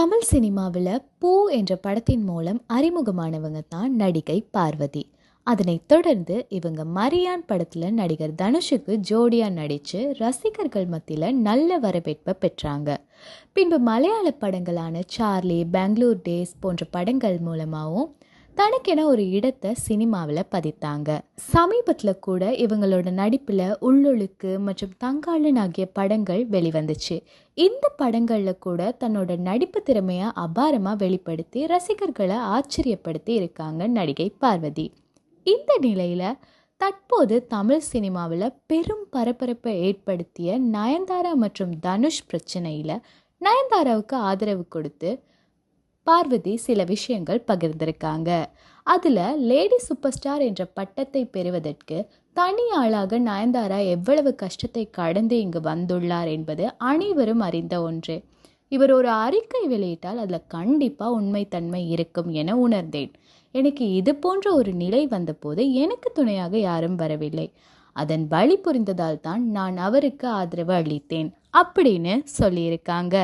தமிழ் சினிமாவில் பூ என்ற படத்தின் மூலம் அறிமுகமானவங்க தான் நடிகை பார்வதி. அதனைத் தொடர்ந்து இவங்க மரியான் படத்தில் நடிகர் தனுஷுக்கு ஜோடியாக நடித்து ரசிகர்கள் மத்தியில் நல்ல வரவேற்பை பெற்றாங்க. பின்பு மலையாள படங்களான சார்லி பெங்களூர் டேஸ் போன்ற படங்கள் மூலமாகவும் தனக்கென ஒரு இடத்தை சினிமாவில் பதித்தாங்க. சமீபத்தில் கூட இவங்களோட நடிப்பில் உள்ளொழுக்கு மற்றும் தங்காளன் ஆகிய படங்கள் வெளிவந்துச்சு. இந்த படங்களில் கூட தன்னோட நடிப்பு திறமையை அபாரமாக வெளிப்படுத்தி ரசிகர்களை ஆச்சரியப்படுத்தி இருக்காங்க நடிகை பார்வதி. இந்த நிலையில் தற்போது தமிழ் சினிமாவில் பெரும் பரபரப்பை ஏற்படுத்திய நயன்தாரா மற்றும் தனுஷ் பிரச்சனையில் நயன்தாராவுக்கு ஆதரவு கொடுத்து பார்வதி சில விஷயங்கள் பகிர்ந்திருக்காங்க. அதில் லேடி சூப்பர் ஸ்டார் என்ற பட்டத்தை பெறுவதற்கு தனி ஆளாக நயன்தாரா எவ்வளவு கஷ்டத்தை கடந்து இங்கு வந்துள்ளார் என்பது அனைவரும் அறிந்த ஒன்று. இவர் ஒரு அறிக்கை வெளியிட்டால் அதில் கண்டிப்பாக உண்மைத்தன்மை இருக்கும் என உணர்ந்தேன். எனக்கு இது போன்ற ஒரு நிலை வந்தபோது எனக்கு துணையாக யாரும் வரவில்லை. அதன் வழி புரிந்ததால் தான் நான் அவருக்கு ஆதரவு அளித்தேன். அப்படின்னு சொல்லியிருக்காங்க.